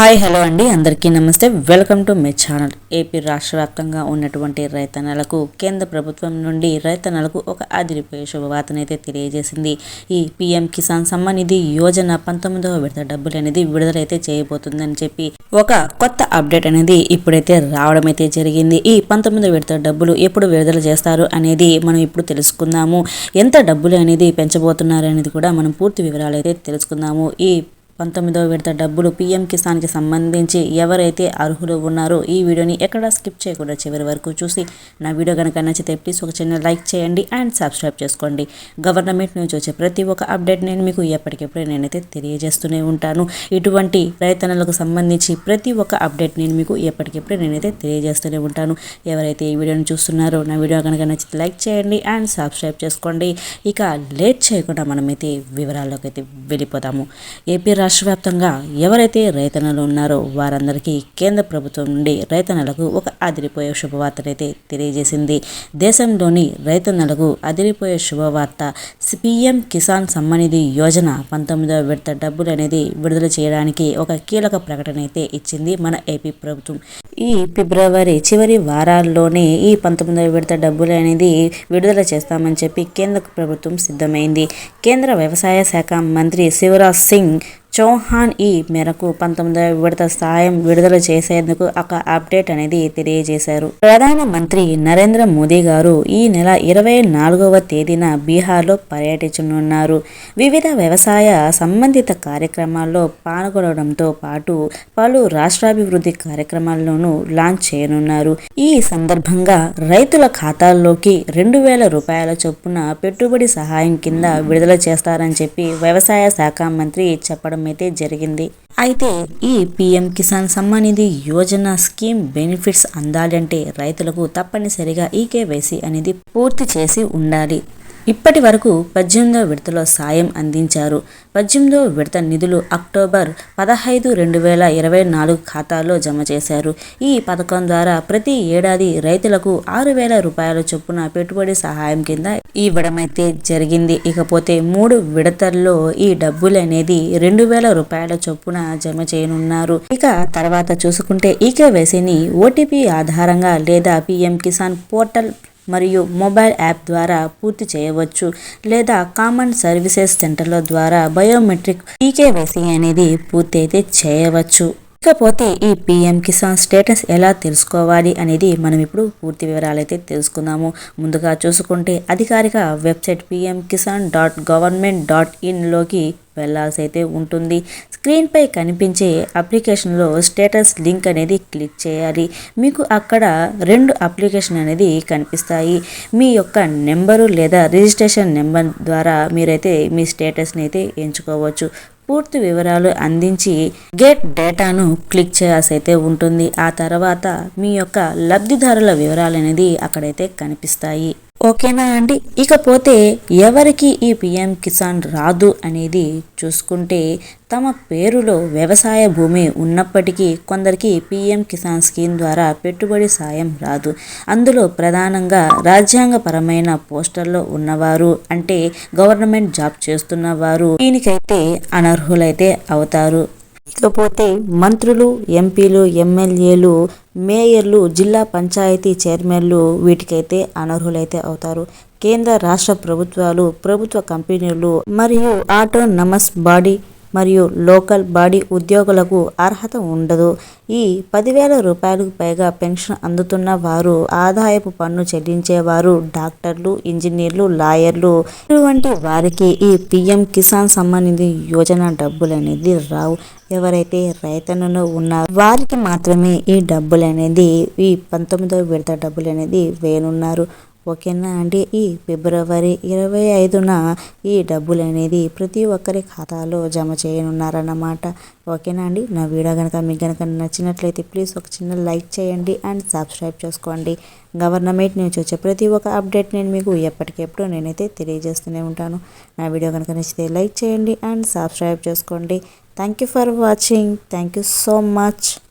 Hi hello అండి. అందరికీ నమస్తే. Welcome to my channel. AP రాష్ట్ర వ్యాప్తంగా ఉన్నటువంటి రైతన్నలకు కేంద్ర ప్రభుత్వం నుండి రైతన్నలకు ఒక అదిరిపోయే శుభవార్తనైతే తెలియజేసింది. ఈ పీఎం కిసాన్ సమ్మాన్ నిధి యోజన పంతొమ్మిదవ విడత డబ్బులు అనేది విడుదలైతే చేయబోతుందని చెప్పి ఒక కొత్త అప్డేట్ అనేది ఇప్పుడైతే రావడం అయితే జరిగింది. ఈ పంతొమ్మిదవ విడత డబ్బులు ఎప్పుడు విడుదల చేస్తారు అనేది మనం ఇప్పుడు తెలుసుకుందాము. ఎంత డబ్బులు అనేది పెంచబోతున్నారు అనేది కూడా మనం పూర్తి వివరాలు అయితే తెలుసుకుందాము. ఈ పంతొమ్మిదవ విడత డబ్బులు పీఎం కిసాన్కి సంబంధించి ఎవరైతే అర్హులు ఉన్నారో ఈ వీడియోని ఎక్కడ స్కిప్ చేయకుండా చివరి వరకు చూసి నా వీడియో కనుక నచ్చితే ప్లీజ్ ఒక చిన్న లైక్ చేయండి అండ్ సబ్స్క్రైబ్ చేసుకోండి. గవర్నమెంట్ నుంచి వచ్చే ప్రతి ఒక్క అప్డేట్ నేను మీకు ఎప్పటికెప్పుడే నేనైతే తెలియజేస్తూనే ఉంటాను. ఇటువంటి రైతన్నలకు సంబంధించి ప్రతి ఒక్క అప్డేట్ నేను మీకు ఎప్పటికెప్పుడే నేనైతే తెలియజేస్తూనే ఉంటాను. ఎవరైతే ఈ వీడియోని చూస్తున్నారో నా వీడియో కనుక నచ్చితే లైక్ చేయండి అండ్ సబ్స్క్రైబ్ చేసుకోండి. ఇక లేట్ చేయకుండా మనమైతే వివరాల్లోకి అయితే వెళ్ళిపోతాము. ఏపీ రాష్ట్ర వ్యాప్తంగా ఎవరైతే రైతన్నలు ఉన్నారో వారందరికీ కేంద్ర ప్రభుత్వం నుండి రైతన్నలకు ఒక అదిరిపోయే శుభవార్తనైతే తెలియజేసింది. దేశంలోని రైతన్నలకు అదిరిపోయే శుభవార్త పిఎం కిసాన్ సమ్మనిధి యోజన పంతొమ్మిదవ విడత డబ్బులు అనేది విడుదల చేయడానికి ఒక కీలక ప్రకటన అయితే ఇచ్చింది మన ఏపీ ప్రభుత్వం. ఈ ఫిబ్రవరి చివరి వారాల్లోనే ఈ పంతొమ్మిదవ విడత డబ్బులు అనేది విడుదల చేస్తామని చెప్పి కేంద్ర ప్రభుత్వం సిద్ధమైంది. కేంద్ర వ్యవసాయ శాఖ మంత్రి శివరాజ్ సింగ్ చౌహాన్ ఈ మేరకు పంతొమ్మిదవ విడత సాయం విడుదల చేసేందుకు ఒక అప్డేట్ అనేది తెలియజేశారు. ప్రధానమంత్రి నరేంద్ర మోదీ గారు ఈ నెల ఇరవై నాలుగవ తేదీన బీహార్లో పర్యటించనున్నారు. వివిధ వ్యవసాయ సంబంధిత కార్యక్రమాల్లో పాల్గొనడంతో పాటు పలు రాష్ట్రాభివృద్ధి కార్యక్రమాల్లోనూ లాంచ్ చేయనున్నారు. ఈ సందర్భంగా రైతుల ఖాతాల్లోకి రెండు వేల రూపాయల చొప్పున పెట్టుబడి సహాయం కింద విడుదల చేస్తారని చెప్పి వ్యవసాయ శాఖ మంత్రి చెప్పడం అయితే జరిగింది. అయితే ఈ PM Kisan Samman Nidhi Yojana scheme benefits అందాలంటే రైతులకు తప్పనిసరిగా ఈ కేవైసీ అనేది పూర్తి చేసి ఉండాలి. ఇప్పటి వరకు పద్దెనిమిదవ విడతలో సాయం అందించారు. పద్దెనిమిదవ విడత నిధులు అక్టోబర్ పదహైదు రెండు వేల ఇరవై నాలుగు ఖాతాల్లో జమ చేశారు. ఈ పథకం ద్వారా ప్రతి ఏడాది రైతులకు ఆరు వేల రూపాయల చొప్పున పెట్టుబడి సహాయం కింద ఇవ్వడమైతే జరిగింది. ఇకపోతే మూడు విడతల్లో ఈ డబ్బులు అనేది రెండు వేల రూపాయల చొప్పున జమ చేయనున్నారు. ఇక తర్వాత చూసుకుంటే ఈకే కేవైసీని ఓటీపీ ఆధారంగా లేదా పిఎం కిసాన్ పోర్టల్ మరియు మొబైల్ యాప్ ద్వారా పూర్తి చేయవచ్చు లేదా కామన్ సర్వీసెస్ సెంటర్ల ద్వారా బయోమెట్రిక్ పీకేవైసీ అనేది పూర్తి అయితే చేయవచ్చు. ఇకపోతే ఈ పిఎం కిసాన్ స్టేటస్ ఎలా తెలుసుకోవాలి అనేది మనం ఇప్పుడు పూర్తి వివరాలు అయితే తెలుసుకుందాము. ముందుగా చూసుకుంటే అధికారిక website PM Kisan dot government dot ఇన్లోకి వెళ్ళాల్సి అయితే ఉంటుంది. స్క్రీన్పై కనిపించే అప్లికేషన్లో స్టేటస్ లింక్ అనేది క్లిక్ చేయాలి. మీకు అక్కడ రెండు అప్లికేషన్ అనేది కనిపిస్తాయి. మీ యొక్క నెంబరు లేదా రిజిస్ట్రేషన్ నెంబర్ ద్వారా మీరైతే మీ స్టేటస్ని అయితే ఎంచుకోవచ్చు. పూర్తి వివరాలు అందించి గెట్ డేటాను క్లిక్ చేయాల్సి అయితే ఉంటుంది. ఆ తర్వాత మీ యొక్క లబ్ధిదారుల వివరాలు అనేది అక్కడైతే కనిపిస్తాయి. ఓకేనా అండి? ఇకపోతే ఎవరికి ఈ పిఎం కిసాన్ రాదు అనేది చూసుకుంటే తమ పేరులో వ్యవసాయ భూమి ఉన్నప్పటికీ కొందరికి పిఎం కిసాన్ స్కీమ్ ద్వారా పెట్టుబడి సాయం రాదు. అందులో ప్రధానంగా రాజ్యాంగపరమైన పోస్టర్లో ఉన్నవారు అంటే గవర్నమెంట్ జాబ్ చేస్తున్న వారు దీనికైతే అనర్హులైతే అవుతారు. ఇకపోతే మంత్రులు ఎంపీలు ఎమ్మెల్యేలు మేయర్లు జిల్లా పంచాయతీ చైర్మన్లు వీటికైతే అనర్హులైతే అవుతారు. కేంద్ర రాష్ట్ర ప్రభుత్వాలు ప్రభుత్వ కంపెనీలు మరియు ఆటోనమస్ బాడీ మరియు లోకల్ బాడీ ఉద్యోగులకు అర్హత ఉండదు. ఈ పదివేల రూపాయలకు పైగా పెన్షన్ అందుతున్న వారు ఆదాయపు పన్ను చెల్లించేవారు డాక్టర్లు ఇంజనీర్లు లాయర్లు ఇటువంటి వారికి ఈ పిఎం కిసాన్ సంబంధించి యోజన డబ్బులు అనేది రావు. ఎవరైతే రైతన్నలు ఉన్నారో వారికి మాత్రమే ఈ డబ్బులు అనేది ఈ పంతొమ్మిదవ విడత డబ్బులు అనేది వేయనున్నారు. ఓకేనా? అండి ఈ ఫిబ్రవరి ఇరవై ఐదున ఈ డబ్బులు అనేది ప్రతి ఒక్కరి ఖాతాలో జమ చేయనున్నారన్నమాట. ఓకేనా అండి? నా వీడియో కనుక మీకు కనుక నచ్చినట్లయితే ప్లీజ్ ఒక చిన్న లైక్ చేయండి అండ్ సబ్స్క్రైబ్ చేసుకోండి. గవర్నమెంట్ నుంచి వచ్చే ప్రతి ఒక్క అప్డేట్ నేను మీకు ఎప్పటికెప్పుడు నేనైతే తెలియజేస్తూనే ఉంటాను. నా వీడియో కనుక నచ్చితే లైక్ చేయండి అండ్ సబ్స్క్రైబ్ చేసుకోండి. Thank you for watching. Thank you so much.